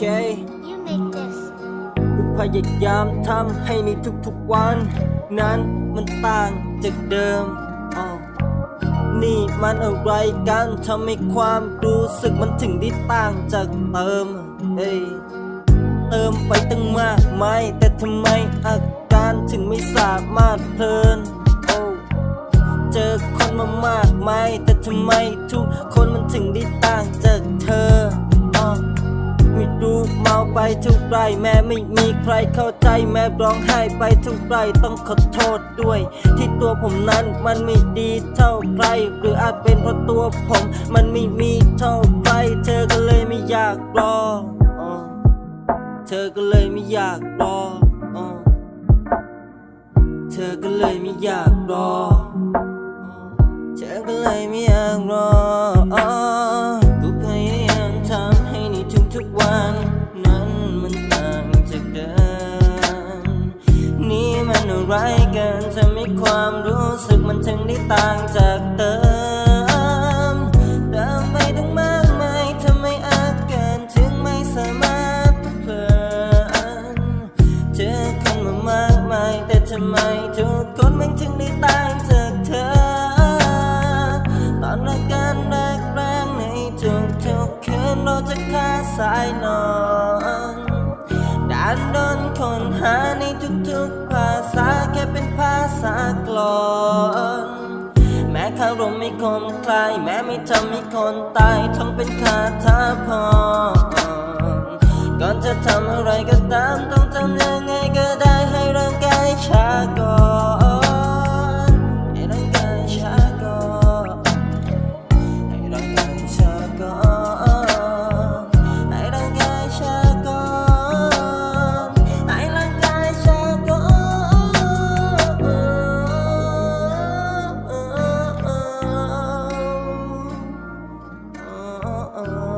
ยายามทำให้ในทุกๆวัน นั้นมันต่างจากเดิมอ้อนี่มันอะไรกันทำให้ความรู้สึกมันถึงได้ต่างจากเติมเฮ้ยเติมไปตั้งมากมายแต่ทำไมอาการถึงไม่สามารถเพลินโอ้เจอคนมามากมายแต่ทำไมทุกคนมันถึงได้ต่างจาก ไปทุกไรแม้ไม่มีใครเข้าใจแม้ร้องไห้ไปทุกไรต้องขอโทษด้วย ที่ตัวผมนั้นมันไม่ดีเท่าใคร หรืออาจเป็นเพราะตัวผมมันไม่มีเท่าใคร เธอก็เลยไม่อยากรอเธอก็เลยไม่อยากรอเธอก็เลยไม่อยากรอเธอก็เลยไม่อยากรอ มันต่างจากเดิมนี่มันอะไรกันทำให้ความรู้สึกมันถึงได้ต่างจากเดิมเดิมไปตั้งมากมายทำไมอาการถึงไม่สามารถเพลินเจอคนมามากมายแต่ทำไมทุกคนมันถึงได้ต่างจากเธอ ตอนรักกันแรกแรงในทุกๆคืนเราจะขาสายนอน หาในทุกๆภาษาแค่เป็นภาษากลอนแม้คารมไม่คมคลาย แม้ไม่ทำให้คนตายท่องเป็นคาถาพรก่อนจะทำอะไรก็ตามต้องทำยังไงก็ได้ อน